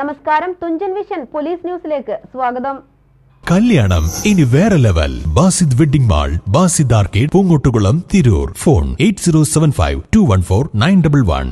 നമസ്കാരം Thunchan vision police ന്യൂസിലേക്ക് സ്വാഗതം. കല്യാണം ഇനി വേറെ level. Basid wedding mall Basid arcade Poongottukulam Tirur. Phone eight zero seven five two one four nine double one.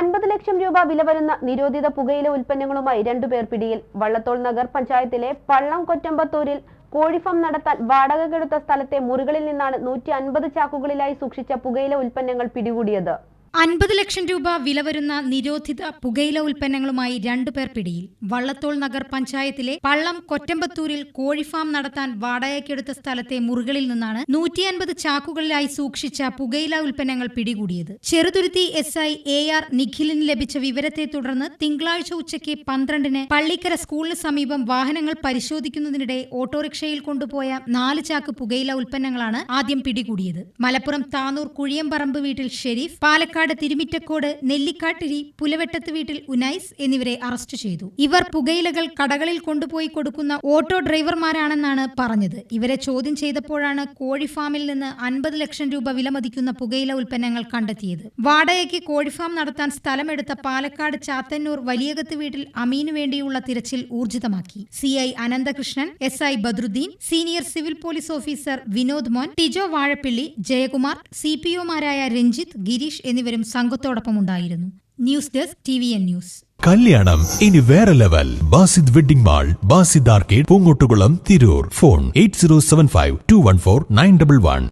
അൻപത് ലക്ഷം രൂപ വില വരുന്ന നിരോധിത പുകയില ഉൽപ്പന്നങ്ങളുമായി രണ്ടുപേർ പിടിയിൽ. വള്ളത്തോൾ നഗർ പഞ്ചായത്തിലെ പള്ളം കൊറ്റമ്പത്തൂരിൽ കോഴിഫാം നടത്താൻ വാടക കെടുത്ത സ്ഥലത്തെ മുറികളിൽ നിന്നാണ് നൂറ്റി അൻപത് ചാക്കുകളിലായി സൂക്ഷിച്ച പുകയില ഉൽപ്പന്നങ്ങൾ പിടികൂടിയത്. അൻപത് ലക്ഷം രൂപ വില വരുന്ന നിരോധിത പുകയില ഉൽപ്പന്നങ്ങളുമായി രണ്ടുപേർ പിടിയിൽ. വള്ളത്തോൾ നഗർ പഞ്ചായത്തിലെ പള്ളം കൊറ്റമ്പത്തൂരിൽ കോഴിഫാം നടത്താൻ വാടകയ്ക്കെടുത്ത സ്ഥലത്തെ മുറികളിൽ നിന്നാണ് നൂറ്റി അൻപത് ചാക്കുകളിലായി സൂക്ഷിച്ച പുകയില ഉൽപ്പന്നങ്ങൾ പിടികൂടിയത്. Cheruthuruthi S I A R നിഖിലിന് ലഭിച്ച വിവരത്തെ തുടർന്ന് തിങ്കളാഴ്ച ഉച്ചയ്ക്ക് പന്ത്രണ്ടിന് പള്ളിക്കര സ്കൂളിന് സമീപം വാഹനങ്ങൾ പരിശോധിക്കുന്നതിനിടെ ഓട്ടോറിക്ഷയിൽ കൊണ്ടുപോയ നാല് ചാക്ക് പുകയില ഉൽപ്പന്നങ്ങളാണ് ആദ്യം പിടികൂടിയത്. മലപ്പുറം താനൂർ കുഴിയമ്പറമ്പ് വീട്ടിൽ ഷെരീഫ് പാലക്കാട് തിരുമിറ്റക്കോട് നെല്ലിക്കാട്ടിരി പുലവെട്ടത്ത് വീട്ടിൽ ഉനൈസ് എന്നിവരെ അറസ്റ്റ് ചെയ്തു. ഇവർ പുകയിലകൾ കടകളിൽ കൊണ്ടുപോയി കൊടുക്കുന്ന ഓട്ടോ ഡ്രൈവർമാരാണെന്നാണ് പറഞ്ഞത്. ഇവരെ ചോദ്യം ചെയ്തപ്പോഴാണ് കോഴിഫാമിൽ നിന്ന് അൻപത് ലക്ഷം രൂപ വിലമതിക്കുന്ന പുകയില ഉൽപ്പന്നങ്ങൾ കണ്ടെത്തിയത്. വാടകയ്ക്ക് കോഴിഫാം നടത്താൻ സ്ഥലമെടുത്ത പാലക്കാട് ചാത്തന്നൂർ വലിയകത്ത് വീട്ടിൽ അമീനു വേണ്ടിയുള്ള തിരച്ചിൽ ഊർജിതമാക്കി. C I Ananthakrishnan S I Badruddin senior civil police officer Vinod Mon Tijo Vazhappilly Jayakumar C P ഒമാരായ Ranjith Girish എന്നിവരും സംഘത്തോടൊപ്പം ഉണ്ടായിരുന്നു. News desk T V N news. കല്യാണം. ഇനി വേറെ level. Basid wedding mall Basid arcade Poongottukulam Tirur. Phone eight zero seven five two one four nine double one.